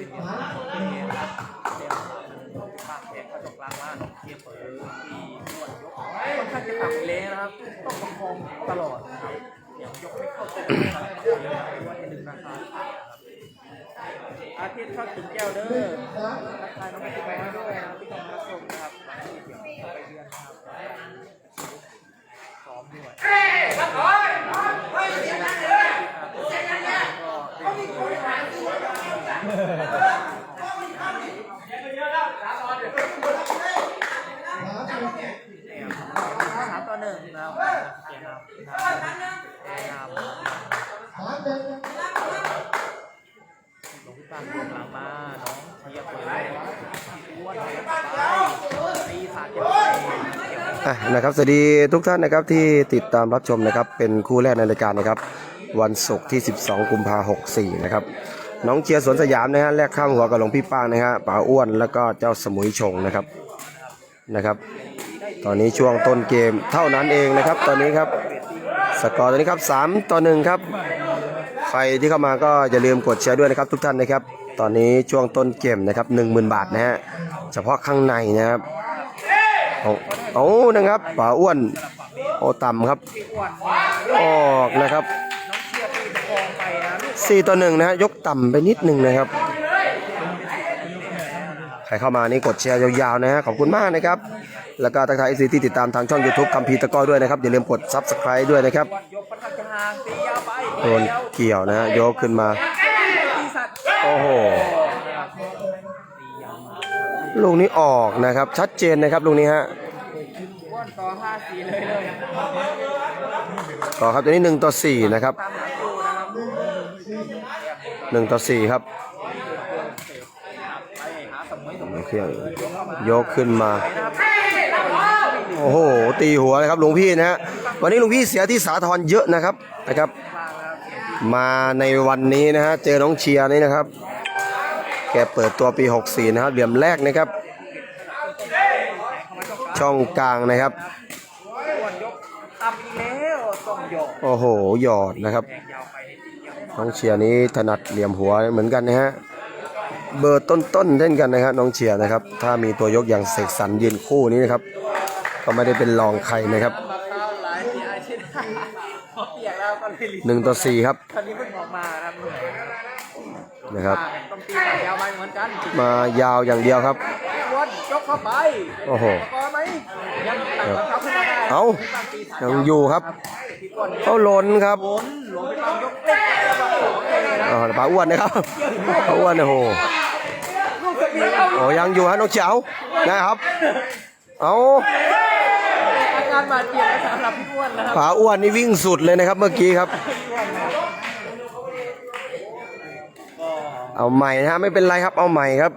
เป็นเกมที่เกมครับเกมปากแขกเข้าจบกลางมาเกียร์เปิดที่นวดยกค่อนข้างจะต่ำเลยนะครับ ต้องประคองตลอดนะครับเดี๋ยวยกไม่เข้าตัวนะครับว่าจะดึงราคานะครับอาทิตย์ชอบกินแก้วเด้อทักทายน้องไปไปด้วยนะครับที่กำลังรับชมนะครับหลังที่เดี๋ยวไปเยือนนะครับซ้อมด้วย สามต่อหนึ่งนะครับเกมครับเกมครับหลวงพี่ตั้งลงหลังมา น้องเชียร์เปิดเลยอ้วนไปตีขาดเจ็บไปเกี่ยว อะนะครับสวัสดีทุกท่านนะครับที่ติดตามรับชมนะครับเป็นคู่แรกในรายการนะครับ วันศุกร์ที่ 12 กุมภาพันธ์64 นะครับน้องเชียร์สวนสยามนะฮะแลกข้ามหัวกับหลวงพี่ป้างนะฮะป๋าอ้วนแล้วก็เจ้าสมุยชงนะครับนะครับ ตอนนี้ช่วงต้นเกมเท่านั้นเองนะครับ ตอนนี้ครับสกอร์ตอนนี้ครับ 3 ต่อ 1 ครับ ใครที่เข้ามาก็อย่าลืมกดแชร์ด้วยนะครับทุกท่านนะครับ ตอนนี้ช่วงต้นเกมนะครับ10,000 บาทนะฮะเฉพาะข้างในนะครับ เอาเอานะครับป๋าอ้วน โอต่ำครับออกนะครับสี่ต่อหนึ่งนะฮะยกต่ำไปนิดหนึ่งนะครับใครเข้ามานี่กดแชร์ยาวๆนะฮะขอบคุณมากนะครับ แล้วก็ทักทายซีที่ติดตามทางช่อง YouTube คัมพีตะก้อด้วยนะครับ อย่าลืมกด Subscribe ด้วยนะครับบอลยนข้างจะห่างตียาวไปโดนเกี่ยวนะฮะยกขึ้นมา โอ้โห ลูกนี้ออกนะครับ ชัดเจนนะครับลูกนี้ฮะต่อห้าสี่เลยเลยต่อครับตัวนี้หนึ่งต่อสี่นะครับหนึ่งต่อสี่ครับยสมุยเครื่องยกขึ้นมา โอ้โห ตีหัวเลยครับหลวงพี่นะฮะวันนี้หลวงพี่เสียที่สาทรเยอะนะครับนะครับ มาในวันนี้นะฮะเจอน้องเชียร์นี่นะครับ แกเปิดตัวปี 64 นะครับ เหลี่ยมแรกนะครับ ช่องกลางนะครับ โอ้โห หยอดนะครับน้องเชียร์นี้ถนัดเหลี่ยมหัวเหมือนกันนะฮะ เบอร์ต้นๆเช่นกันนะครับน้องเชียร์นะครับ ถ้ามีตัวยกอย่างเสกสรรยืนคู่นี้นะครับ ก็ไม่ได้เป็นรองใครนะครับหนึ่งต่อสี่ครับตอนนี้เพิ่งออกมานะครับนะครับ ยาวไปเหมือนกันมายาวอย่างเดียวครับอ้วนยกเข้าไปโอ้โหพอไหมยังตัดรองเท้าขึ้นมาได้เอายังอยู่ครับพี่ก้นเขาล้นครับหมุนหลวงไปตามยกเล็กแล้วก็สองเลยนะอ๋อปลาอ้วนนะครับปลาอ้วนโอ้โหลูกสปีดเอาโอ้ยังอยู่ฮะน้องเจ๋วนะครับ เอาอาการบาดเจ็บสำหรับพี่อ้วนนะครับปลาอ้วนนี่วิ่งสุดเลยนะครับเมื่อกี้ครับ เอาใหม่นะฮะไม่เป็นไรครับเอาใหม่ครับ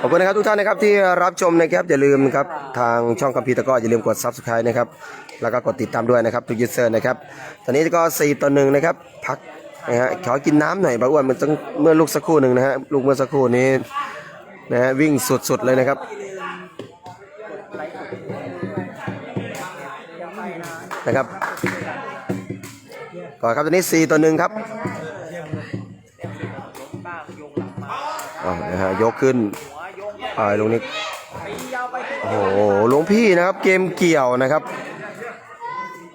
ขอบคุณนะครับทุกท่านนะครับที่รับชมนะครับอย่าลืมครับทางช่องคัมภีร์ตะก้ออย่าลืมกด subscribe นะครับแล้วก็กดติดตามด้วยนะครับทุกยูเซอร์นะครับตอนนี้ก็4ต่อหนึ่งนะครับพักนะฮะขอกินน้ำหน่อยบาอ้วนมันต้องเมื่อลูกสักครู่หนึ่งนะฮะลูกเมื่อสักครู่นี้นะฮะวิ่งสุดๆเลยนะครับนะครับก่อนครับตอนนี้4ต่อหนึ่งครับ อ๋อนะฮะยกขึ้นหัวยงอ่าลูกนี้โอ้โหหลวงพี่นะครับ เกมเกี่ยวนะครับ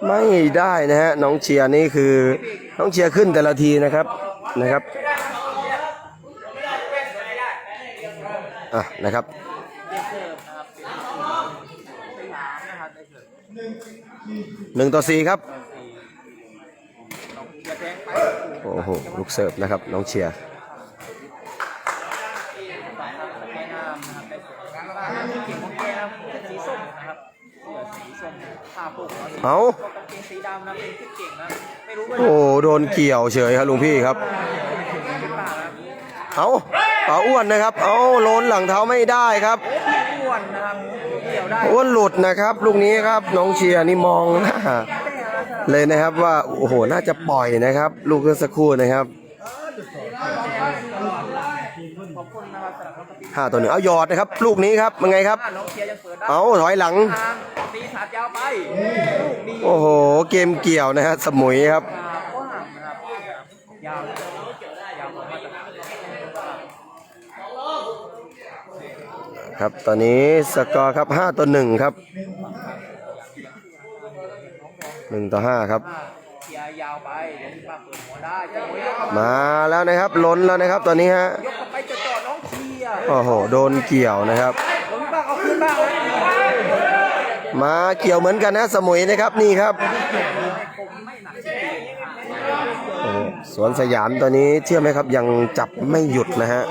ไม่ได้นะฮะน้องเชียร์นี่คือน้องเชียร์ขึ้นแต่ละทีนะครับนะครับอะนะครับหนึ่งต่อสี่ครับโอ้โหลูกเสิร์ฟนะครับ น้องเชียร์ รู้ว่าโอ้โหโดนเกี่ยวเฉยครับลุงพี่ครับหรือเปล่าเอาปลาอ้วนนะครับ เอาโลนหลังเท้าไม่ได้ครับอ้วนนะครับเกี่ยวได้อ้วนหลุดนะครับลูกนี้ครับน้องเชียร์นี่มองหน้าเลยนะครับว่าโอ้โหน่าจะปล่อยนะครับ ลูกเมื่อสักครู่นะครับห้าตัวหนึ่งเอาหยอดนะครับ ลูกนี้ครับเป็นไงครับถ้าน้องเชียร์ยังเปิดได้เอาถอยหลัง โอ้โห เกมเกี่ยวนะฮะสมุยครับครับ ยาว ยาวมาตรฐานครับ ตอนนี้สกอร์ครับ 5ต่อ1ครับ 1 ต่อ 5 ครับถ้าเคลียร์ยาวไปเดี๋ยวพี่ป้าเปิดหัวได้จะโวยยกเข้ามาแล้วนะครับ ล้นแล้วนะครับ ตอนนี้ฮะ โอ้โห โดนเกี่ยวนะครับ เดี๋ยวพี่ป้าเอาคืนบ้างเลย มาเกี่ยวเหมือนกันนะสมุยนะครับนี่ครับ สวนสยามตอนนี้เชื่อไหมครับยังจับไม่หยุดนะฮะ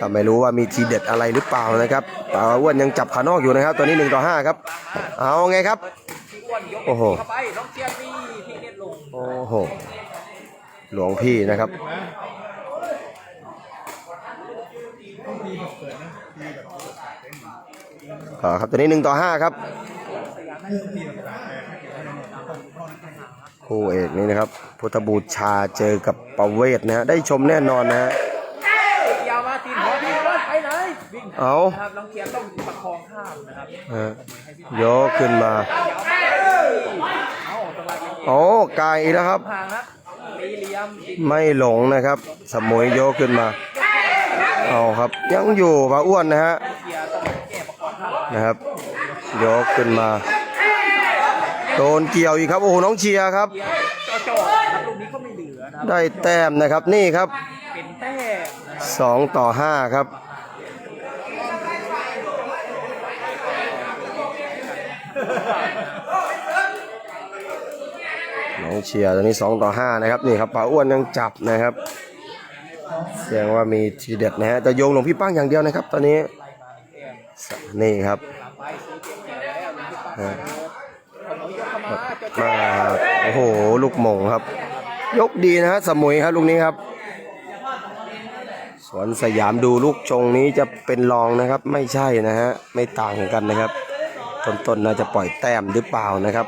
ก็ไม่รู้ว่ามีทีเด็ดอะไรหรือเปล่านะครับแต่าอ้วนยังจับขานอกอยู่นะครับ ตอนนี้1ต่อ5ครับ เอาไงครับพี่อ้วนยกโอ้โหเข้าไงคร์พี่พี่เน็ตลงโอ้โหหลวงพี่นะครับครับตอนนี้หนึ่งต่อห้าครับ คู่เอกนี่นะครับ พุทธบูชาเจอกับประเวศนะฮะได้ชมแน่นอนนะฮะยาวมาทีมหัวพี่อ้วนไปไหนวิ่งเอานะครับน้องเคียต้องประคองข้ามนะครับโยกขึ้นมาโอ้ไกลแล้วครับ ไม่หลงนะครับ สมุยโยกขึ้นมาเอาครับยังอยู่ปลาอ้วนนะฮะนะครับ ยกขึ้นมา โดนเกี่ยวอีกครับโอ้โหน้องเชียร์ครับเคลียร์จ่อๆนะครับลูกนี้ก็ไม่เหลือนะครับได้แต้มนะครับนี่ครับ เป็นแต้มนะครับสองต่อห้าครับ น้องเชียร์ตอนนี้สองต่อห้านะครับ นี่ครับป๋าอ้วนยังจับนะครับแสดงว่ามีทีเด็ดนะฮะจะโยงหลวงพี่ป้างอย่างเดียวนะครับ ตอนนี้ นี่ครับหลังไปซื้อเกมเกี่ยวแล้ว โอ้โห ลูกมงครับ ยกดีนะฮะสมุยครับลูกนี้ครับ สวนสยามดูลูกชงนี้จะเป็นรองนะครับ ไม่ใช่นะฮะ ไม่ต่างกันนะครับ ต้นๆน่าจะปล่อยแต้มหรือเปล่านะครับ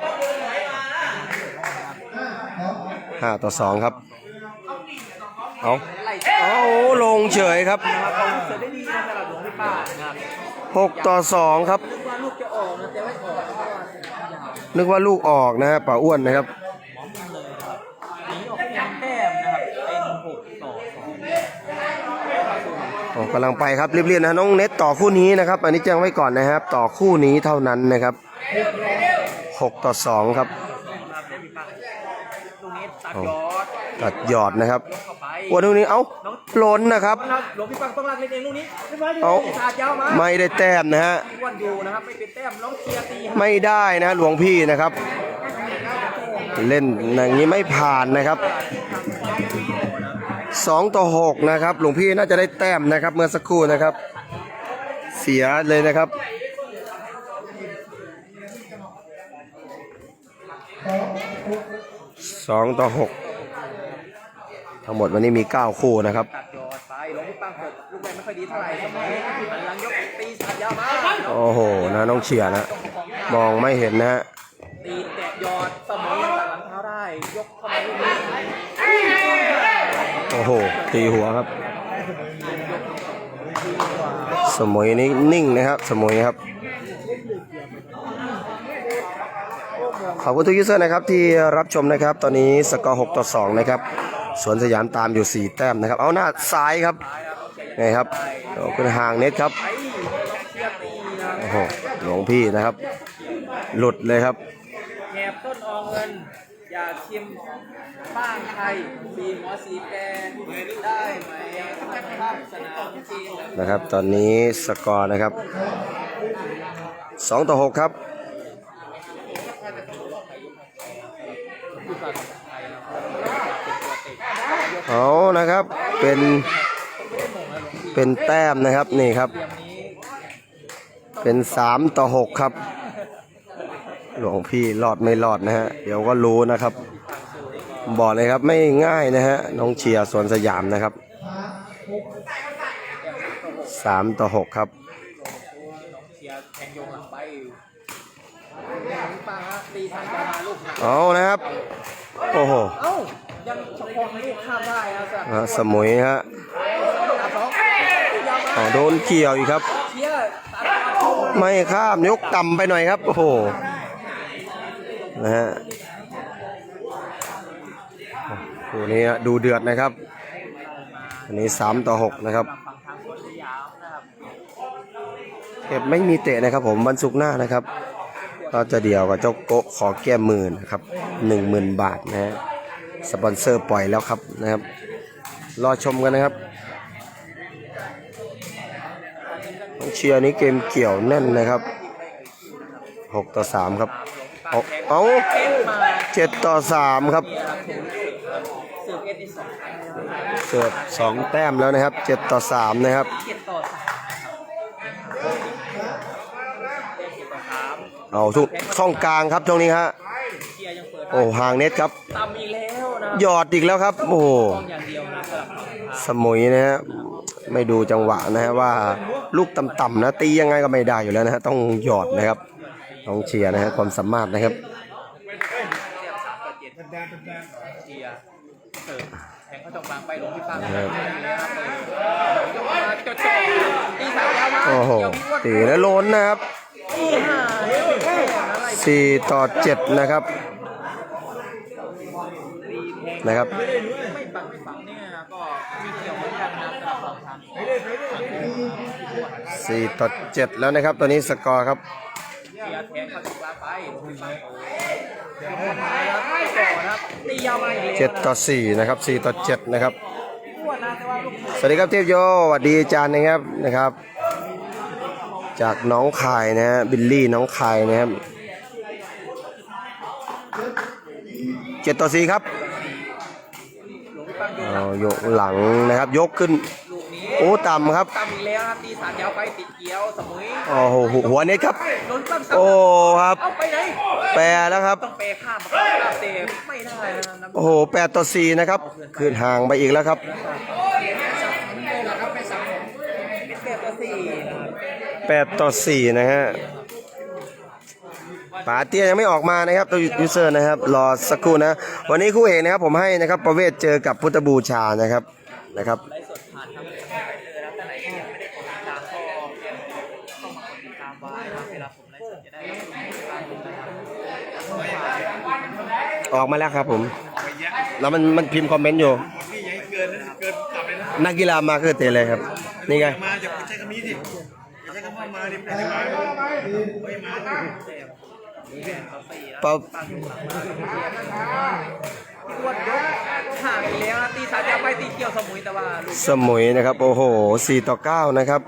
ห้าต่อสองครับ เอาเอาลงเฉยครับหกต่อสองครับ นึกว่าลูกจะออกนะแต่ไม่ออกนึกว่าลูกออกนะฮะป่าอ้วนนะครับ หนีออกเพียงแต้มนะครับเป็นหกต่อสอง โอ้ กำลังไปครับรีบๆนะน้องเน็ตต่อคู่นี้นะครับ อันนี้แจ้งไว้ก่อนนะครับ ต่อคู่นี้เท่านั้นนะครับหกต่อสองครับครับได้พี่ป้าตรงนี้ตัดยอดตัดหยอดนะครับยกเข้าไปอ้วนลูกนี้เอ้าล้นนะครับนะครับหลวงพี่ปังต้องรักเล่นเองลูกนี้ไม่ไหวดิเอาขาดยาวมาไม่ได้แต้มนะฮะอ้วนอยู่นะครับไม่เป็นแต้มน้องเคลียร์ตีให้ไม่ได้นะหลวงพี่นะครับ เล่นอย่างนี้ไม่ผ่านนะครับ สองต่อหกนะครับ หลวงพี่น่าจะได้แต้มนะครับ เมื่อสักครู่นะครับ เสียเลยนะครับสองต่อหกทั้งหมดวันนี้มีเก้าคู่นะครับโอ้โหนะน้องเชียนะ มองไม่เห็นนะฮะตีแตะยอดสมองตัดหลังเท้าได้ยกเข้ามาลูกนี้ อ้โห ตีหัวครับ สมุยนี่นิ่งนะครับ สมุยครับ ขอบคุณทุกยูเซอร์นะครับที่รับชมนะครับ ตอนนี้สกอร์6ต่อ2นะครับสวนสยามตามอยู่ 4 แต้มนะครับ เอาหน้าซ้ายครับไงครับขอบคุณห่างเน็ตครับโอ้โหหลวงพี่นะครับ หลุดเลยครับแหบต้นอองเงิน อย่าชิม บ้างใครสีหัวสีแปรได้ไหมครับสนามจริงนะครับ ตอนนี้สกอร์นะครับ 2 ต่อ 6 ครับเอานะครับ เป็น เป็นแต้มนะครับ นี่ครับ เป็น 3 ต่อ 6 ครับ หลวงพี่รอดไม่รอดนะฮะ เดี๋ยวก็รู้นะครับ บอกเลยครับไม่ง่ายนะฮะน้องเชียร์สวนสยามนะครับ3ต่อ6ครับเชียร์แทงโยงหลังไปป้าฮะตีทันจะมาลูกหักเอานะครับ โอ้โหเอ้ายังเฉพาะลูกข้ามได้นะสักอะสมุยฮะตัดสองยาวมาอ๋อโดนเกี่ยวอีกครับเชียร์ตัดมาไม่ข้ามยกต่ำไปหน่อยครับ โอ้โหนะฮะูนี้ดูเดือดนะครับ อันนี้สามต่อหกนะครับเก็บไม่มีเตะนะครับผมวันศุกร์หน้านะครับ เราจะเดี่ยวกับเจ้าโกะขอแก้มือนะครับหนึ่งหมื่นบาทนะฮะสปอนเซอร์ปล่อยแล้วครับนะครับ รอชมกันนะครับต้องเชียร์นี้เกมเกี่ยวแน่นนะครับหกต่อสามครับ เอาเออเจ็ดต่อสามครับ เอ็นที่สองครั้งนะครับเสิร์ฟสองแต้มแล้วนะครับเจ็ดต่อสามนะครับเจ็ดต่อสามอสามเอาทุกช่องกลางครับช่วงนี้ฮะโอ้ห่างเน็ตครับหยอดอีกแล้วครับ โอ้โหต้องอย่างเดียวนะสมุยนะฮะไม่ดูจังหวะนะฮะว่า ลูกต่ำๆนะตียังไงก็ไม่ได้อยู่แล้วนะฮะต้องหยอดนะครับต้องเชียร์นะฮะความสามารถนะครับ ต่อเจ็ดเชียร์เสิร์ฟแทงเข้าจองกลางไปลงที่ปากครับยกมาจดจ่อตีสามยาวมาโอ้โหเกี่ยวพิวดตีแล้วล้นนะครับตีห้าเฮ้ยแค่นั้นอะไรสี่ต่อเจ็ดนะครับนะครับไม่ปังไม่ปังเนี่ยก็มีเกี่ยวเหมือนกันนะสำหรับฝั่งทางสี่ต่อเจ็ดแล้วนะครับตอนนี้สกอร์ครับเชียร์แทงเข้าจองกลางไปลงที่ปาก เดี๋ยวเข้ามาแล้วให้ต่อนะครับตียาวมาอีกแล้วเจ็ดต่อสี่นะครับสี่ต่อเจ็ดนะครับอ้วนนะแต่ว่าลูกสวัสดีครับเทพโยสวัสดีอาจารย์นะครับนะครับ จากน้องคายนะฮะบิลลี่น้องคายนะครับเจ็ดต่อสี่ครับหลงปังโยนเอายกหลังนะครับ ยกขึ้นลูกนี้โอ้ต่ำครับ ตามอีกแล้วครับตีสามยาวไปติด เกี่ยวสมุยโอ้โหหัวเน็ตครับ โดนตั้งซ้ำโอ้ครับ เอาไปไหนแปรแล้วครับ ต้องเปย์ข้ามมาข้ามเตะไม่ได้นะโอ้โหแปดต่อสี่นะครับขึ้นห่างไปอีกแล้วครับเก็บตัวสี่แปดต่อสี่นะฮะป๋าเตี้ยยังไม่ออกมานะครับตัวยูเซอร์นะครับรอสักครู่นะ วันนี้คู่เอกนะครับผมให้นะครับประเวศเจอกับพุทธบูชานะครับนะครับ ไล ออกมาแล้วครับผม แล้วมันมันพิมพ์คอมเมนต์อยู่นักกีฬามาคือเตะเลยครับ นี่ไง มาอย่าใช้คำนี้สิอย่าใช้คำว่ามาดิแต่มาเฮ้ยมาเปล่าตั้งอยู่หลังมาพี่อ้วนยกห่างอีกแล้วนะตีสามยาวไปตีเกี่ยวสมุยแต่ว่าลูกสมุยนะครับ โอ้โห4ต่อ9นะครับ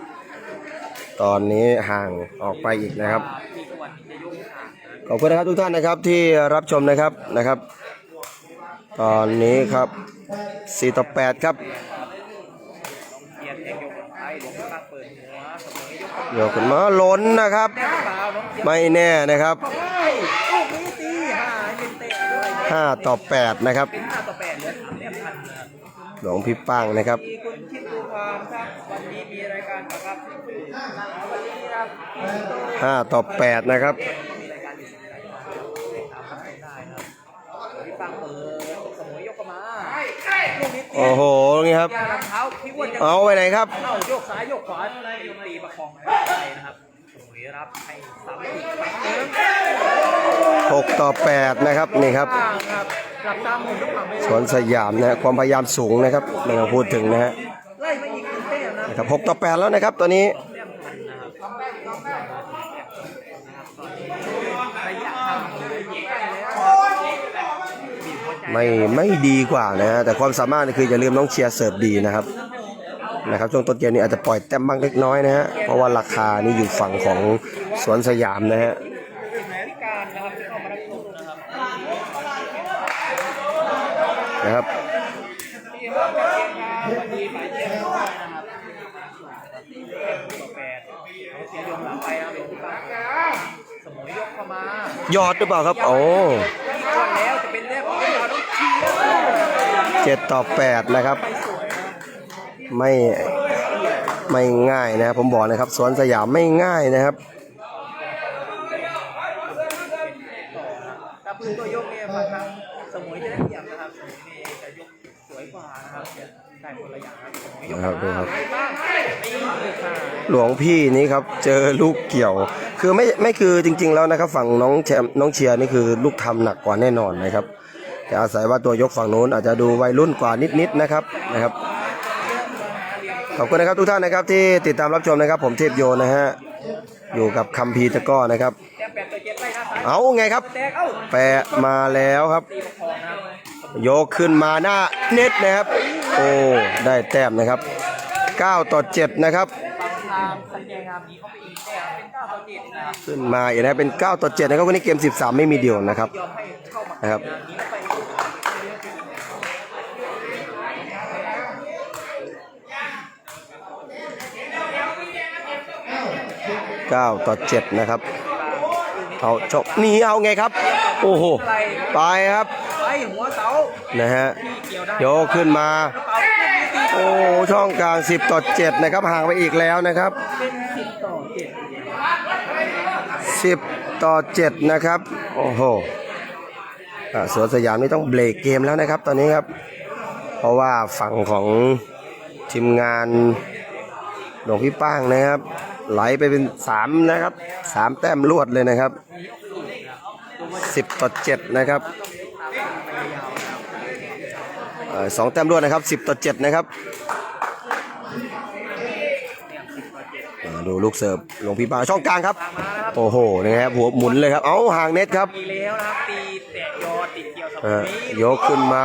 ตอนนี้ห่างออกไปอีกนะครับพี่อ้วนจะยกห่างนะ ขอบคุณนะครับทุกท่านนะครับที่รับชมนะครับนะครับ ตอนนี้ครับ4ต่อ8ครับโยกขึ้นมาล้นนะครับ ไม่แน่นะครับ5ต่อ8นะครับหลวงพี่ปังนะครับห้าต่อแปดนะครับ โอ้โหนี่ครับยาลังเท้าพี่อ้วนยังเอาไปไหนครับเอ้าโยกซ้ายโยกขวาตีประคองไปนะครับสมุยรับให้สามอีกครั้งหนึง6 ต่อ 8 นะครับ นี่ครับ ข้างครับหลับตามหมุนทุกฝั่งไม่สวนสยามนะฮะความพยายามสูงนะครับไม่ต้องพูดถึงนะฮะไล่มาอีกหนึ่งแต้มนะ นะครับ6ต่อ 8 แล้วนะครับตัวนี้แต้มทันนะครับระยะทางเหลืออยู่ใกล้แล้วบีบหัวใจ ไม่ไม่ดีกว่านะฮะแต่ความสามารถนี่คืออย่าลืมน้องเชียร์เสิร์ฟดีนะครับนะครับช่วงต้นเกมนี้อาจจะปล่อยแต้มบ้างเล็กน้อยนะฮะเพราะว่าราคานี่อยู่ฝั่งของสวนสยามนะฮะพิการนะครับที่เข้ามารับชมนะครับนะครับที่ห้องจัดเกมครับวันนี้ฝ่ายเชียร์นะครับต่อแปดเอาเสียยงหลังไปครับหลวงพี่ป้าสมุยยกเข้ามายอดหรือเปล่าครับ โอ้ 7 ต่อ 8 นะครับ ไม่ไม่ง่ายนะครับ ผมบอกนะครับ สวนสยามไม่ง่ายนะครับถ้าพื้นตัวยกเนี่ยบางครัสมุยจะได้เปรียบนะครับสมุยนี่จะยกสวยกว่านะครับได้คนละอย่างครับสมุยยกครับดูครับ หลวงพี่นี้ครับ เจอลูกเกี่ยว คือไม่ไม่คือจริง ๆ แล้วนะครับ ฝั่งน้องแชมป์น้องเชียร์นี่คือลูกทำหนักกว่าแน่นอนนะครับ แต่อาศัยว่าตัวยกฝั่งโน้นอาจจะดูวัยรุ่นกว่านิดๆนะครับนะครับขอบคุณนะครับทุกท่านนะครับที่ติดตามรับชมนะครับ ผมเทพโยนะฮะอยู่กับคัมพีตะก้อนะครับ เอาไงครับแปะมาแล้วครับ ยกขึ้นมาหน้าเน็ตนะครับ โอ้ได้แต้มนะครับ 9 ต่อ 7 นะครับบางทางสัญญางามนี้เขาอีกแต่เป็นเก้าต่อเจ็ดนะครับขึ้นมาอีกนะเป็น 9 ต่อ 7 นะครับวันนี้เกม 13 ไม่มีเดี่ยวนะครับนะครับ งานนี้ไป 9 ต่อ 7 นะครับ เอาจบหนีเอาไงครับ โอ้โห ไปครับไปหัวเสานะฮะโยกขึ้นมากระเป๋าขึ้นมีตีโอ้ช่องกลาง 10 ต่อ 7 นะครับ ห่างไปอีกแล้วนะครับ 10 ต่อ 7 นะครับ โอ้โหอะสวนสยามนี่ต้องเบรกเกมแล้วนะครับ ตอนนี้ครับ เพราะว่าฝั่งของทีมงานหลวงพี่ป้างนะครับ ไหลไปเป็น3นะครับ3แต้มรวดเลยนะครับ10ต่อ7นะครับสองแต้มรวดนะครับ10ต่อ7นะครับดูลูกเสิร์ฟหลวงพี่ปาช่องกลางครับ โอ้โหนะครับหัวหมุนเลยครับ เอาห่างเน็ตครับยกขึ้นมา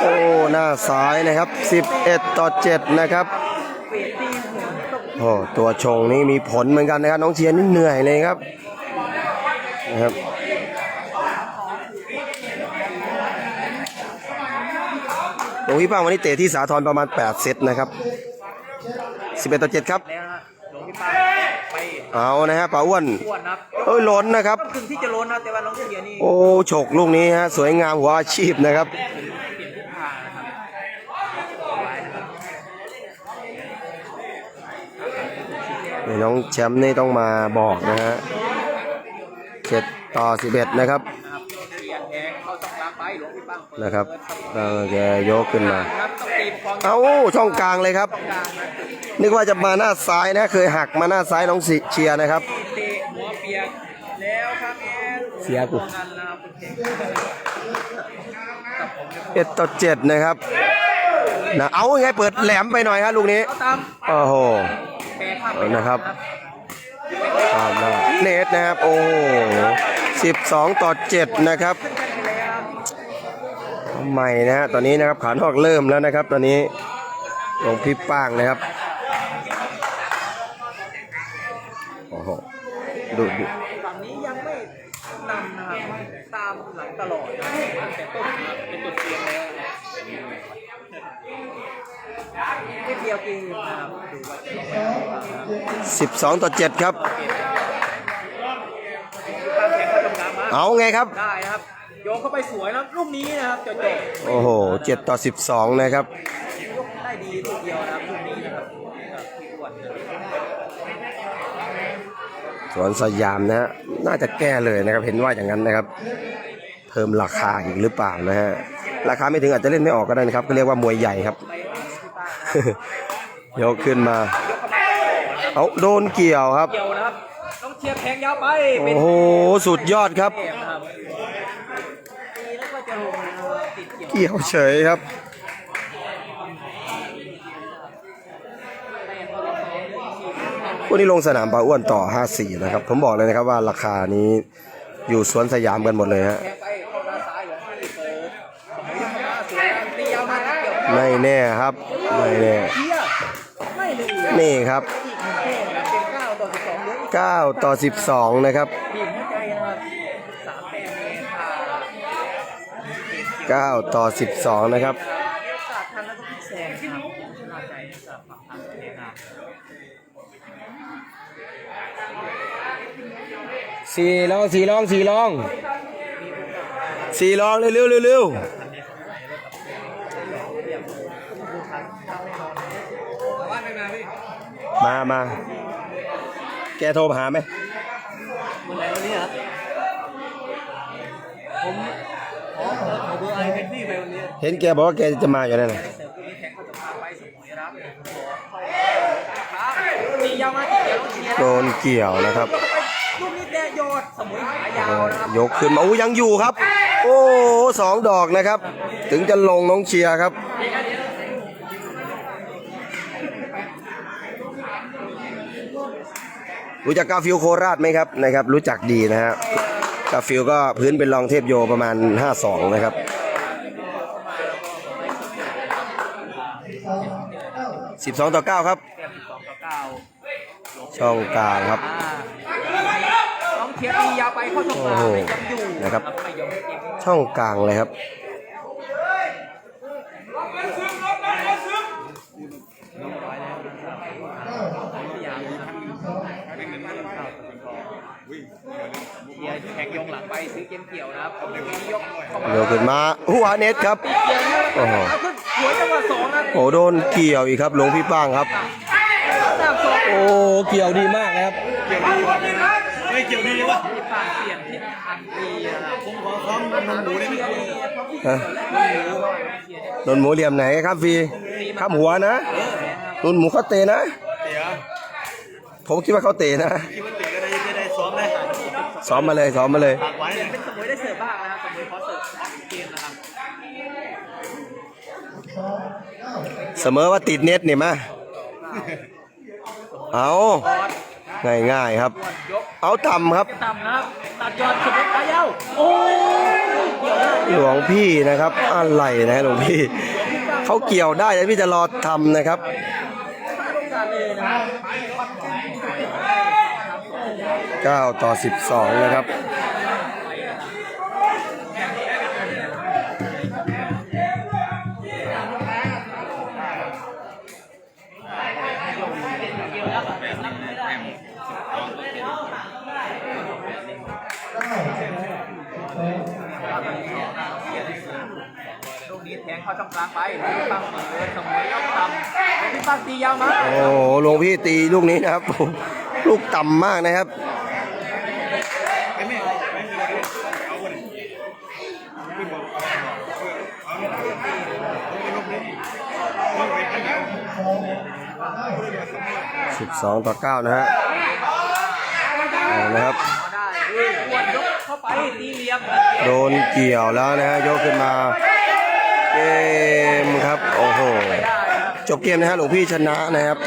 โอ้หน้าซ้ายนะครับ 11 ต่อ 7 นะครับเฟดตีหัวตก โอ้ตัวชงนี่มีผลเหมือนกันนะครับ น้องเชียร์นี่เหนื่อยเลยครับนะครับหลวงพี่ป้างวันนี้เตะที่สาทรประมาณ 8 เซตนะครับ 11 ต่อ 7 ครับแล้วนะฮะหลวงพี่ป้าไปเอานะฮะป่าอ้วนอ้วนนะครับเอ้ยล้นนะครับก็ถึงที่จะล้นนะแต่ว่าน้องเชียร์นี่โอ้ฉกลูกนี้ฮะสวยงามหัวอาชีพนะครับ เปลี่ยนทิศทางนะครับไว้นะครับ น้องแชมป์นี่ต้องมาบอกนะฮะเจ็ดต่อสิบเอ็ดนะครับนะครับเปลี่ยนแทงเข้าช่องกลางไปหลวงพี่ป้าเปิดนะครับเปิดเออแกยกขึ้นมาครับต้องตีประคองเอ้าช่องกลางเลยครับ นึกว่าจะมาหน้าซ้ายนะ เคยหักมาหน้าซ้ายน้องสิเชียร์นะครับเสียกูเอ็ดต่อเจ็ดนะครับนะเอาไงเปิดแหลมไปหน่อยครับลูกนี้อาตามโอ้โห นะครับตามได้เนตนะครับ โอ้โหสิบสองต่อเจ็ดนะครับใหม่นะฮะตอนนี้นะครับขานอกเริ่มแล้วนะครับ ตอนนี้หลวงพี่ป้างนะครับโอ้โหดูดูฝั่งนี้ยังไม่นำนะครับตามหลังตลอดนะครับตั้งแต่ต้นนะครับเป็นจุดเปลี่ยนแล้วนะครับไม่เดียวเกมนะครับดูว่าจะลงไปได้หรือเปล่านะครับ สิบสองต่อเจ็ดครับตามแผนเขาจำกัดมาเอาไงครับ ได้นะครับโยงเข้าไปสวยนะครับลูกนี้นะครับจบๆโอ้โหเจ็ดต่อสิบสองนะครับยกได้ดีลูกเดียวนะครับลูกนี้นะครับกับพี่อ้วนนะครับสวนสยามนะฮะน่าจะแก้เลยนะครับ เห็นว่าอย่างนั้นนะครับ เพิ่มราคาอีกหรือเปล่านะฮะราคาไม่ถึงอาจจะเล่นไม่ออกก็ได้นะครับ ก็เรียกว่ามวยใหญ่ครับไปหาพี่ป้านะครับยกขึ้นมายก เข้ามาก่อนนะครับเอาโดนเกี่ยวครับ เกี่ยวนะครับต้องเชียร์แทงยาวไปเป็นโอ้โหสุดยอดครับเกมนะครับตีแล้วก็จะลงนะครับติดเกี่ยวเกี่ยวเฉยครับวันนี้ลงสนามปลาอ้วนต่อ 5-4 นะครับ ผมบอกเลยนะครับว่าราคานี้อยู่สวนสยามกันหมดเลยฮะแทงไปเข้าด้านซ้ายหลวงพี่เปิดสมัยยังเข้ามาสวยนะครับตียาวมาติดเกี่ยวไม่แน่ครับ ไม่แน่เชียร์ไม่เลยนี่ครับอีกหนึ่ง เป็นเก้าต่อสิบสองลืออีก9ต่อ 12 นะครับ บีบหัวใจนะครับสามแต้มเองค่ะ9 ต่อ 12 นะครับโอกาสทันแล้วก็พลิกแซงนะครับชนะใจสำหรับฝั่งทางเวียดนามสี่ลองสี่ลองสี่ลองสี่ลองเร็วเร็วเร็ว มามา แกโทรมาหาไหมวันไหนวันนี้ครับ ผมขอขอขอเบอร์ไอเพชรพี่ไปวันนี้เห็นแกบอกว่าแกจะมาอยู่นั่นน่ะเสิร์ฟคู่นี้แท็กเขาจะพาไปสมุยรับขอเข้าครับตียาวมาตีเดียวต้องเชียร์โดนเกี่ยวนะครับลูกนี้แดงโยดสมุยขายาวนะครับยกขึ้นมาอู้ยังอยู่ครับ โอ้สองดอกนะครับ ถึงจะลงน้องเชียร์ครับ รู้จักกาฟิลโคราชไหมครับนะครับ รู้จักดีนะฮะกาฟิลก็พื้นเป็นรองเทพโยประมาณ 52 นะครับ12ต่อ9ครับแต้มสิบสองต่อเก้าช่องกลางครับอ่าน้องเทียบมียาวไปเข้าช่องกลางโอ้โหยังอยู่นะครับไม่ยอมให้เกมช่องกลางเลยครับ เทียร์ แข่งยงหลังไปซื้อเกมเกี่ยวนะครับผมมียกเข้ามาเดี๋ยวขึ้นมาหัวเน็ตครับ เกี่ยวนะครับโอ้โห เอาขึ้นหัวจังหวะสองนะโอ้โดนเกี่ยวอีกครับหลวงพี่ป้างครับสามสองโอ้เกี่ยวดีมากนะครับเกี่ยวดีวะเฮ้ยเกี่ยวดีเลยวะที่ปากเปลี่ยนทิศทันทีนะครับผมขอพร้อมนมหมูได้ไหมเทียร์นี่เพราะพี่ฮะเกี่ยวแล้วเทียร์เนี่ยโดนหมูเหลี่ยมไหนครับฟีข้ามหัวนะโดนหมูเขาเตะนะ เดี๋ยวผมคิดว่าเขาเตะนะ คิดว่า ซ้อมมาเลยซ้อมมาเลยฝากไว้เนี่ยเป็นสมุยได้เสิร์ฟบ้างนะครับสมุยขอเสิร์ฟออฟเกมนะครับเสมอว่าติดเน็ตเนี่ยมาเอาบอลง่ายๆครับยกเอาต่ำครับต่ำนะครับตัดยอดสมุยขายาวโอ้ยเกี่ยวได้หลวงพี่นะครับอะไรนะหลวงพี่เขาเกี่ยวได้แต่พี่จะรอทำนะครับ ต้องการเลยนะครับ 9 ต่อ 12 นะครับ ลูกนี้แทงเข้าช่องกลางไปพี่ปังเปิดสมุยยกต่ำพี่ปังตียาวมา โอ้โหหลวงพี่ตีลูกนี้นะครับ ลูกต่ำมากนะครับ ไม่ไม่ไม่มีอะไรเอาคนขึ้นบอกเอาเอาไปลบเลยเอาไปอันเดียว 12 ต่อ 9 นะฮะเอานะครับ โดนเกี่ยวแล้วนะฮะยกขึ้นมาเกมครับ โอ้โห จบเกมนะฮะหลวงพี่ชนะนะครับ